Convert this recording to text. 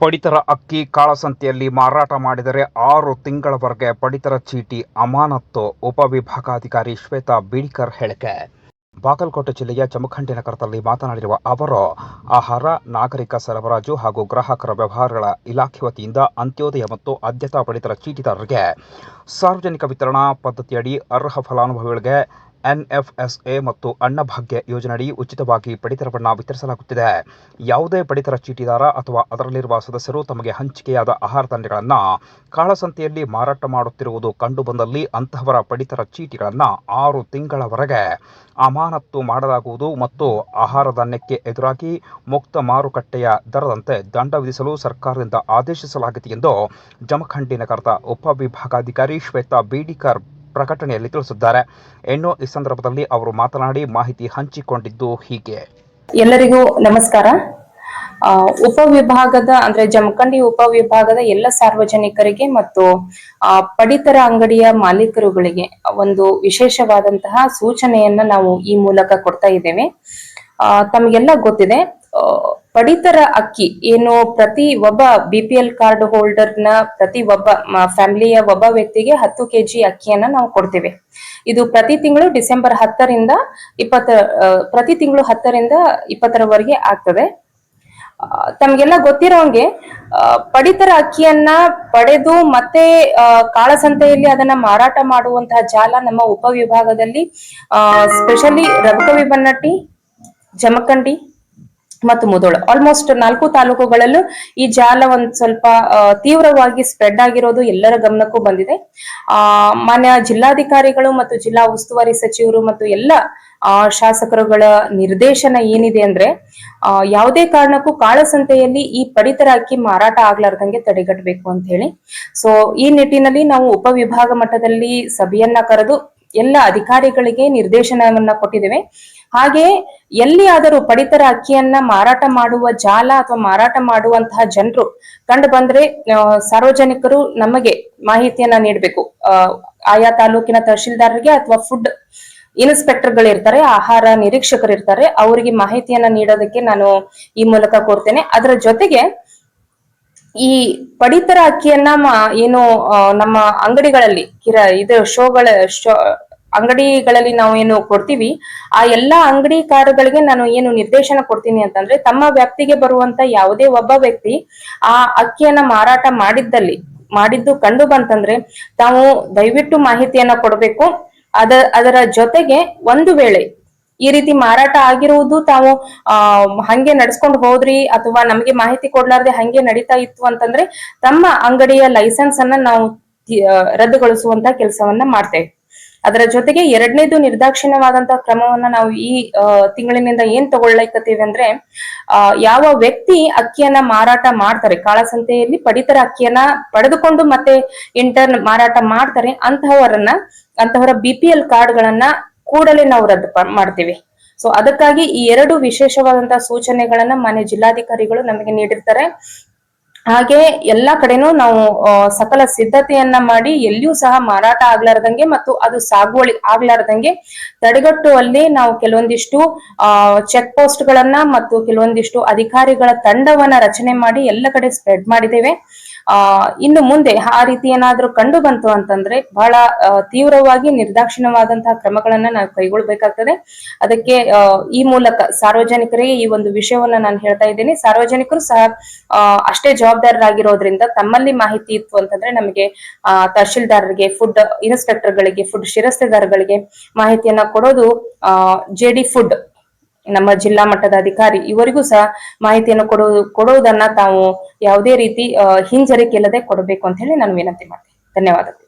ಪಡಿತರ ಅಕ್ಕಿ ಕಾಳಸಂತೆಯಲ್ಲಿ ಮಾರಾಟ ಮಾಡಿದರೆ ಆರು ತಿಂಗಳವರೆಗೆ ಪಡಿತರ ಚೀಟಿ ಅಮಾನತ್ತು. ಉಪವಿಭಾಗಾಧಿಕಾರಿ ಶ್ವೇತಾ ಬಿಡಿಕರ್ ಹೇಳಿಕೆ. ಬಾಗಲಕೋಟೆ ಜಿಲ್ಲೆಯ ಜಮಖಂಡಿ ನಗರದಲ್ಲಿ ಮಾತನಾಡಿರುವ ಅವರು, ಆಹಾರ, ನಾಗರಿಕ ಸರಬರಾಜು ಹಾಗೂ ಗ್ರಾಹಕರ ವ್ಯವಹಾರಗಳ ಇಲಾಖೆ ವತಿಯಿಂದ ಅಂತ್ಯೋದಯ ಮತ್ತು ಆದ್ಯತಾ ಪಡಿತರ ಚೀಟಿದಾರರಿಗೆ ಸಾರ್ವಜನಿಕ ವಿತರಣಾ ಪದ್ಧತಿಯಡಿ ಅರ್ಹ ಫಲಾನುಭವಿಗಳಿಗೆ ಎನ್ಎಫ್ಎಸ್ಎ ಮತ್ತು ಅನ್ನಭಾಗ್ಯ ಯೋಜನೆಯಡಿ ಉಚಿತವಾಗಿ ಪಡಿತರವನ್ನು ವಿತರಿಸಲಾಗುತ್ತಿದೆ. ಯಾವುದೇ ಪಡಿತರ ಚೀಟಿದಾರ ಅಥವಾ ಅದರಲ್ಲಿರುವ ಸದಸ್ಯರು ತಮಗೆ ಹಂಚಿಕೆಯಾದ ಆಹಾರ ಧಾನ್ಯಗಳನ್ನು ಕಾಳಸಂತೆಯಲ್ಲಿ ಮಾರಾಟ ಮಾಡುತ್ತಿರುವುದು ಕಂಡುಬಂದಲ್ಲಿ ಅಂತಹವರ ಪಡಿತರ ಚೀಟಿಗಳನ್ನು ಆರು ತಿಂಗಳವರೆಗೆ ಅಮಾನತ್ತು ಮಾಡಲಾಗುವುದು ಮತ್ತು ಆಹಾರ ಧಾನ್ಯಕ್ಕೆ ಎದುರಾಗಿ ಮುಕ್ತ ಮಾರುಕಟ್ಟೆಯ ದರದಂತೆ ದಂಡ ವಿಧಿಸಲು ಸರ್ಕಾರದಿಂದ ಆದೇಶಿಸಲಾಗಿದೆ ಎಂದು ಜಮಖಂಡಿ ನಗರದ ಉಪವಿಭಾಗಾಧಿಕಾರಿ ಶ್ವೇತಾ ಬೀಡಿಕರ್ ಪ್ರಕಟಣೆಯಲ್ಲಿ ತಿಳಿಸಿದ್ದಾರೆ. ಇನ್ನು ಈ ಸಂದರ್ಭದಲ್ಲಿ ಅವರು ಮಾತನಾಡಿ ಮಾಹಿತಿ ಹಂಚಿಕೊಂಡಿದ್ದು ಹೀಗೆ. ಎಲ್ಲರಿಗೂ ನಮಸ್ಕಾರ. ಉಪವಿಭಾಗದ, ಅಂದ್ರೆ ಜಮಖಂಡಿ ಉಪವಿಭಾಗದ ಎಲ್ಲ ಸಾರ್ವಜನಿಕರಿಗೆ ಮತ್ತು ಪಡಿತರ ಅಂಗಡಿಯ ಮಾಲೀಕರುಗಳಿಗೆ ಒಂದು ವಿಶೇಷವಾದಂತಹ ಸೂಚನೆಯನ್ನ ನಾವು ಈ ಮೂಲಕ ಕೊಡ್ತಾ ಇದ್ದೇವೆ. ತಮಗೆಲ್ಲ ಗೊತ್ತಿದೆ. ಪಡಿತರ ಅಕ್ಕಿ ಏನು ಪ್ರತಿ ಒಬ್ಬ ಬಿ ಪಿ ಎಲ್ ಕಾರ್ಡ್ ಹೋಲ್ಡರ್ನ ಪ್ರತಿ ಒಬ್ಬ ಫ್ಯಾಮಿಲಿಯ ಒಬ್ಬ ವ್ಯಕ್ತಿಗೆ ಹತ್ತು ಕೆಜಿ ಅಕ್ಕಿಯನ್ನ ನಾವು ಕೊಡ್ತೇವೆ. ಇದು ಪ್ರತಿ ತಿಂಗಳು ಡಿಸೆಂಬರ್ ಹತ್ತರಿಂದ ಇಪ್ಪತ್ತ ಪ್ರತಿ ತಿಂಗಳು ಹತ್ತರಿಂದ ಇಪ್ಪತ್ತರವರೆಗೆ ಆಗ್ತದೆ. ತಮ್ಗೆಲ್ಲ ಗೊತ್ತಿರೋಂಗೆ ಪಡಿತರ ಅಕ್ಕಿಯನ್ನ ಪಡೆದು ಮತ್ತೆ ಕಾಳಸಂತೆಯಲ್ಲಿ ಅದನ್ನ ಮಾರಾಟ ಮಾಡುವಂತಹ ಜಾಲ ನಮ್ಮ ಉಪವಿಭಾಗದಲ್ಲಿ ಸ್ಪೆಷಲಿ ರಘುಕವಿ ಬನ್ನಟ್ಟಿ, ಜಮಖಂಡಿ ಮತ್ತು ಮುದೋಳ ಆಲ್ಮೋಸ್ಟ್ ನಾಲ್ಕು ತಾಲೂಕುಗಳಲ್ಲೂ ಈ ಜಾಲ ಒಂದ್ ಸ್ವಲ್ಪ ತೀವ್ರವಾಗಿ ಸ್ಪ್ರೆಡ್ ಆಗಿರೋದು ಎಲ್ಲರ ಗಮನಕ್ಕೂ ಬಂದಿದೆ. ಆ, ಮಾನ್ಯ ಜಿಲ್ಲಾಧಿಕಾರಿಗಳು ಮತ್ತು ಜಿಲ್ಲಾ ಉಸ್ತುವಾರಿ ಸಚಿವರು ಮತ್ತು ಎಲ್ಲ ಶಾಸಕರುಗಳ ನಿರ್ದೇಶನ ಏನಿದೆ ಅಂದ್ರೆ ಯಾವುದೇ ಕಾರಣಕ್ಕೂ ಕಾಳಸಂತೆಯಲ್ಲಿ ಈ ಪಡಿತರ ಅಕ್ಕಿ ಮಾರಾಟ ಆಗ್ಲಾರ್ದಂಗೆ ತಡೆಗಟ್ಟಬೇಕು ಅಂತ ಹೇಳಿ. ಸೊ ಈ ನಿಟ್ಟಿನಲ್ಲಿ ನಾವು ಉಪವಿಭಾಗ ಮಟ್ಟದಲ್ಲಿ ಸಭೆಯನ್ನ ಕರೆದು ಎಲ್ಲ ಅಧಿಕಾರಿಗಳಿಗೆ ನಿರ್ದೇಶನವನ್ನ ಕೊಟ್ಟಿದ್ದೇವೆ. ಹಾಗೆ ಎಲ್ಲಿಯಾದರೂ ಪಡಿತರ ಅಕ್ಕಿಯನ್ನ ಮಾರಾಟ ಮಾಡುವ ಜಾಲ ಅಥವಾ ಮಾರಾಟ ಮಾಡುವಂತಹ ಜನರು ಕಂಡು ಬಂದ್ರೆ ಸಾರ್ವಜನಿಕರು ನಮಗೆ ಮಾಹಿತಿಯನ್ನ ನೀಡಬೇಕು. ಆಯಾ ತಾಲೂಕಿನ ತಹಶೀಲ್ದಾರರಿಗೆ ಅಥವಾ ಫುಡ್ ಇನ್ಸ್ಪೆಕ್ಟರ್ಗಳು ಇರ್ತಾರೆ ಆಹಾರ ನಿರೀಕ್ಷಕರು ಇರ್ತಾರೆ ಅವರಿಗೆ ಮಾಹಿತಿಯನ್ನ ನೀಡೋದಕ್ಕೆ ನಾನು ಈ ಮೂಲಕ ಕೋರ್ತೇನೆ. ಅದರ ಜೊತೆಗೆ ಈ ಪಡಿತರ ಅಕ್ಕಿಯನ್ನ ಏನು ನಮ್ಮ ಅಂಗಡಿಗಳಲ್ಲಿ, ಕಿರ, ಇದು ಶೋಗಳ, ಶೋ ಅಂಗಡಿಗಳಲ್ಲಿ ನಾವು ಏನು ಕೊಡ್ತೀವಿ, ಆ ಎಲ್ಲಾ ಅಂಗಡಿಕಾರಗಳಿಗೆ ನಾನು ಏನು ನಿರ್ದೇಶನ ಕೊಡ್ತೀನಿ ಅಂತಂದ್ರೆ, ತಮ್ಮ ವ್ಯಾಪ್ತಿಗೆ ಬರುವಂತ ಯಾವುದೇ ಒಬ್ಬ ವ್ಯಕ್ತಿ ಆ ಅಕ್ಕಿಯನ್ನ ಮಾರಾಟ ಮಾಡಿದ್ದಲ್ಲಿ, ಮಾಡಿದ್ದು ಕಂಡು ಬಂತಂದ್ರೆ ತಾವು ದಯವಿಟ್ಟು ಮಾಹಿತಿಯನ್ನ ಕೊಡಬೇಕು. ಅದ, ಅದರ ಜೊತೆಗೆ ಒಂದು ವೇಳೆ ಈ ರೀತಿ ಮಾರಾಟ ಆಗಿರುವುದು ತಾವು, ಆ, ಹಂಗೆ ನಡ್ಸ್ಕೊಂಡು ಹೋದ್ರಿ ಅಥವಾ ನಮಗೆ ಮಾಹಿತಿ ಕೊಡ್ಲಾರ್ದೆ ಹಂಗೆ ನಡೀತಾ ಇತ್ತು ಅಂತಂದ್ರೆ, ತಮ್ಮ ಅಂಗಡಿಯ ಲೈಸೆನ್ಸ್ ಅನ್ನ ನಾವು ರದ್ದುಗೊಳಿಸುವಂತ ಕೆಲಸವನ್ನ ಮಾಡ್ತೇವೆ. ಅದರ ಜೊತೆಗೆ ಎರಡನೇದು ನಿರ್ದಾಕ್ಷಿಣ್ಯವಾದಂತಹ ಕ್ರಮವನ್ನ ನಾವು ಈ ತಿಂಗಳಿನಿಂದ ಏನ್ ತಗೊಳ್ಳಕತ್ತೀವಿ ಅಂದ್ರೆ ಯಾವ ವ್ಯಕ್ತಿ ಅಕ್ಕಿಯನ್ನ ಮಾರಾಟ ಮಾಡ್ತಾರೆ, ಕಾಳಸಂತೆಯಲ್ಲಿ ಪಡಿತರ ಅಕ್ಕಿಯನ್ನ ಪಡೆದುಕೊಂಡು ಮತ್ತೆ ಇಂಟರ್ನ್ ಮಾರಾಟ ಮಾಡ್ತಾರೆ, ಅಂತಹವರನ್ನ, ಅಂತಹವರ ಬಿ ಪಿ ಎಲ್ ಕಾರ್ಡ್ಗಳನ್ನ ಕೂಡಲೇ ನಾವು ರದ್ದು ಮಾಡ್ತೀವಿ. ಸೊ ಅದಕ್ಕಾಗಿ ಈ ಎರಡು ವಿಶೇಷವಾದಂತಹ ಸೂಚನೆಗಳನ್ನ ಮಾನ್ಯ ಜಿಲ್ಲಾಧಿಕಾರಿಗಳು ನಮಗೆ ನೀಡಿರ್ತಾರೆ. ಹಾಗೆ ಎಲ್ಲಾ ಕಡೆನೂ ನಾವು ಸಕಲ ಸಿದ್ಧತೆಯನ್ನ ಮಾಡಿ ಎಲ್ಲಿಯೂ ಸಹ ಮಾರಾಟ ಆಗ್ಲಾರ್ದಂಗೆ ಮತ್ತು ಅದು ಸಾಗುವಳಿ ಆಗ್ಲಾರ್ದಂಗೆ ತಡೆಗಟ್ಟುವಲ್ಲಿ ನಾವು ಕೆಲವೊಂದಿಷ್ಟು ಚೆಕ್ ಪೋಸ್ಟ್ ಗಳನ್ನ ಮತ್ತು ಕೆಲವೊಂದಿಷ್ಟು ಅಧಿಕಾರಿಗಳ ತಂಡವನ್ನ ರಚನೆ ಮಾಡಿ ಎಲ್ಲ ಕಡೆ ಸ್ಪ್ರೆಡ್ ಮಾಡಿದ್ದೇವೆ. ಆ, ಇನ್ನು ಮುಂದೆ ಆ ರೀತಿ ಏನಾದ್ರೂ ಕಂಡು ಬಂತು ಅಂತಂದ್ರೆ ಬಹಳ ತೀವ್ರವಾಗಿ ನಿರ್ದಾಕ್ಷಿಣ್ಯವಾದಂತಹ ಕ್ರಮಗಳನ್ನ ನಾವು ಕೈಗೊಳ್ಬೇಕಾಗ್ತದೆ. ಅದಕ್ಕೆ ಈ ಮೂಲಕ ಸಾರ್ವಜನಿಕರಿಗೆ ಈ ಒಂದು ವಿಷಯವನ್ನ ನಾನು ಹೇಳ್ತಾ ಇದ್ದೀನಿ. ಸಾರ್ವಜನಿಕರು ಸಹ ಅಷ್ಟೇ ಜವಾಬ್ದಾರರಾಗಿರೋದ್ರಿಂದ ತಮ್ಮಲ್ಲಿ ಮಾಹಿತಿ ಇತ್ತು ಅಂತಂದ್ರೆ ನಮಗೆ ತಹಶೀಲ್ದಾರರಿಗೆ ಫುಡ್ ಇನ್ಸ್ಪೆಕ್ಟರ್ಗಳಿಗೆ ಫುಡ್ ಶಿರಸ್ತೆದಾರಗಳಿಗೆ ಮಾಹಿತಿಯನ್ನ ಕೊಡೋದು ಜೆ ಡಿ ಫುಡ್ ನಮ್ಮ ಜಿಲ್ಲಾ ಮಟ್ಟದ ಅಧಿಕಾರಿ ಇವರಿಗೂ ಸಹ ಮಾಹಿತಿಯನ್ನು ಕೊಡೋ, ಕೊಡುವುದನ್ನ ತಾವು ಯಾವುದೇ ರೀತಿ ಹಿಂಜರಿಕೆ ಇಲ್ಲದೆ ಕೊಡಬೇಕು ಅಂತ ಹೇಳಿ ನಾನು ವಿನಂತಿ ಮಾಡ್ತೀನಿ. ಧನ್ಯವಾದಗಳು.